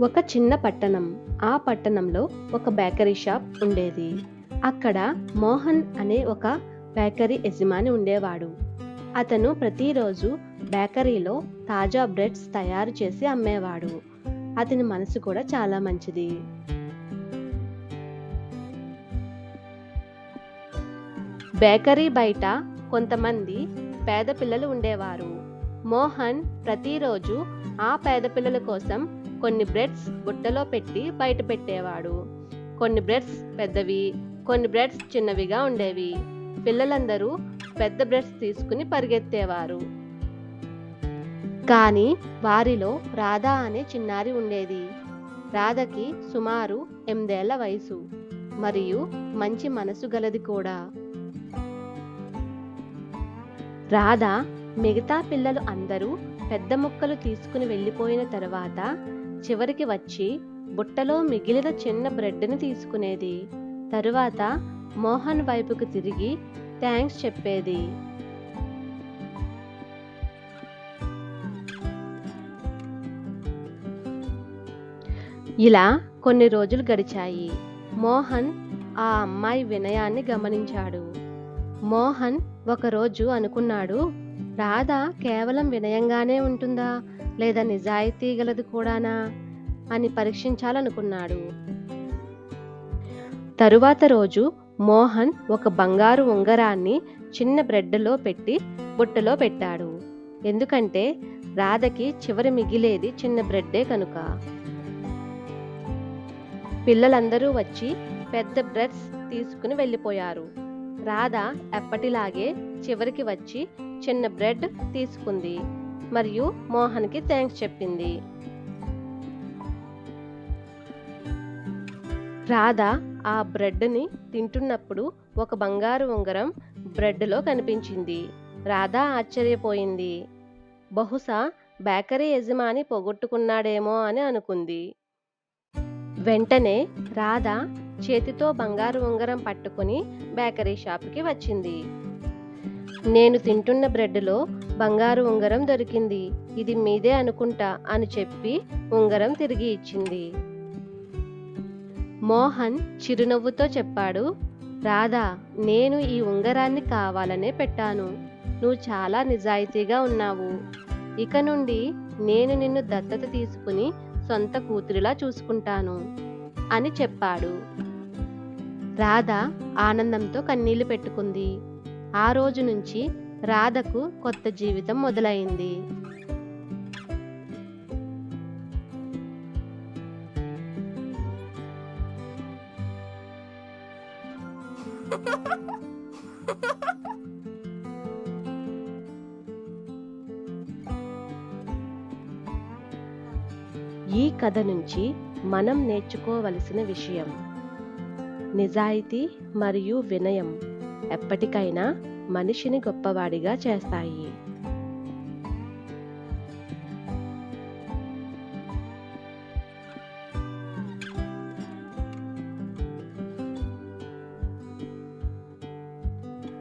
ఒక చిన్న పట్టణం. ఆ పట్టణంలో ఒక బేకరీ షాప్ ఉండేది. అక్కడ మోహన్ అనే ఒక బేకరీ యజమాని ఉండేవాడు. అతను ప్రతిరోజు బేకరీలో తాజా బ్రెడ్స్ తయారు చేసి అమ్మేవాడు. అతని మనసు కూడా చాలా మంచిది. బేకరీ బయట కొంతమంది పేద పిల్లలు ఉండేవారు. మోహన్ ప్రతిరోజు ఆ పేద పిల్లల కోసం కొన్ని బ్రెడ్స్ బుట్టలో పెట్టి బయట పెట్టేవాడు. కొన్ని బ్రెడ్స్ పెద్దవి కొన్ని బ్రెడ్స్ చిన్నవిగా ఉండేవి. పిల్లలందరూ పెద్ద బ్రెడ్స్ తీసుకుని పరిగెత్తేవారు. కానీ వారిలో రాధా అనే చిన్నారి ఉండేది. రాధకి సుమారు ఎనిమిదేళ్ళ వయసు. మరియు మంచి మనసు గలది కూడా. రాధ మిగతా పిల్లలు అందరూ పెద్ద ముక్కలు తీసుకుని వెళ్ళిపోయిన తర్వాత చివరికి వచ్చి బుట్టలో మిగిలిన చిన్న బ్రెడ్ని తీసుకునేది. తరువాత మోహన్ వైపుకు తిరిగి థ్యాంక్స్ చెప్పేది. ఇలా కొన్ని రోజులు గడిచాయి. మోహన్ ఆ అమ్మాయి వినయాన్ని గమనించాడు. మోహన్ ఒకరోజు అనుకున్నాడు రాధ కేవలం వినయంగానే ఉంటుందా? లేదా నిజాయితీ గలది కూడానా? అని పరీక్షించాలనుకున్నాడు. తరువాత రోజు మోహన్ ఒక బంగారు ఉంగరాన్ని చిన్న బ్రెడ్లో పెట్టి బుట్టలో పెట్టాడు. ఎందుకంటే రాధకి చివరి మిగిలేది చిన్న బ్రెడ్డే కనుక. పిల్లలందరూ వచ్చి పెద్ద బ్రెడ్స్ తీసుకుని వెళ్ళిపోయారు. రాధ ఎప్పటిలాగే చివరికి వచ్చి చిన్న బ్రెడ్ తీసుకుంది మరియు మోహన్కి థ్యాంక్స్ చెప్పింది. రాధ ఆ బ్రెడ్ని తింటున్నప్పుడు ఒక బంగారు ఉంగరం బ్రెడ్లో కనిపించింది. రాధ ఆశ్చర్యపోయింది. బహుశా బేకరీ యజమాని పోగొట్టుకున్నాడేమో అని అనుకుంది. వెంటనే రాధ చేతితో బంగారు ఉంగరం పట్టుకుని బేకరీ షాప్కి వచ్చింది. నేను తింటున్న బ్రెడ్లో బంగారు ఉంగరం దొరికింది. ఇది మీదే అనుకుంటా అని చెప్పి ఉంగరం తిరిగి ఇచ్చింది. మోహన్ చిరునవ్వుతో చెప్పాడు రాధా నేను ఈ ఉంగరాన్ని కావాలనే పెట్టాను. నువ్వు చాలా నిజాయితీగా ఉన్నావు. ఇక నుండి నేను నిన్ను దత్తత తీసుకుని సొంత కూతురిలా చూసుకుంటాను అని చెప్పాడు. రాధ ఆనందంతో కన్నీళ్ళు పెట్టుకుంది. ఆ రోజు నుంచి రాధకు కొత్త జీవితం మొదలైంది. ఈ కథ నుంచి మనం నేర్చుకోవలసిన విషయం. నిజాయితీ మరియు వినయం ఎప్పటికైనా మనిషిని గొప్పవాడిగా చేస్తాయి.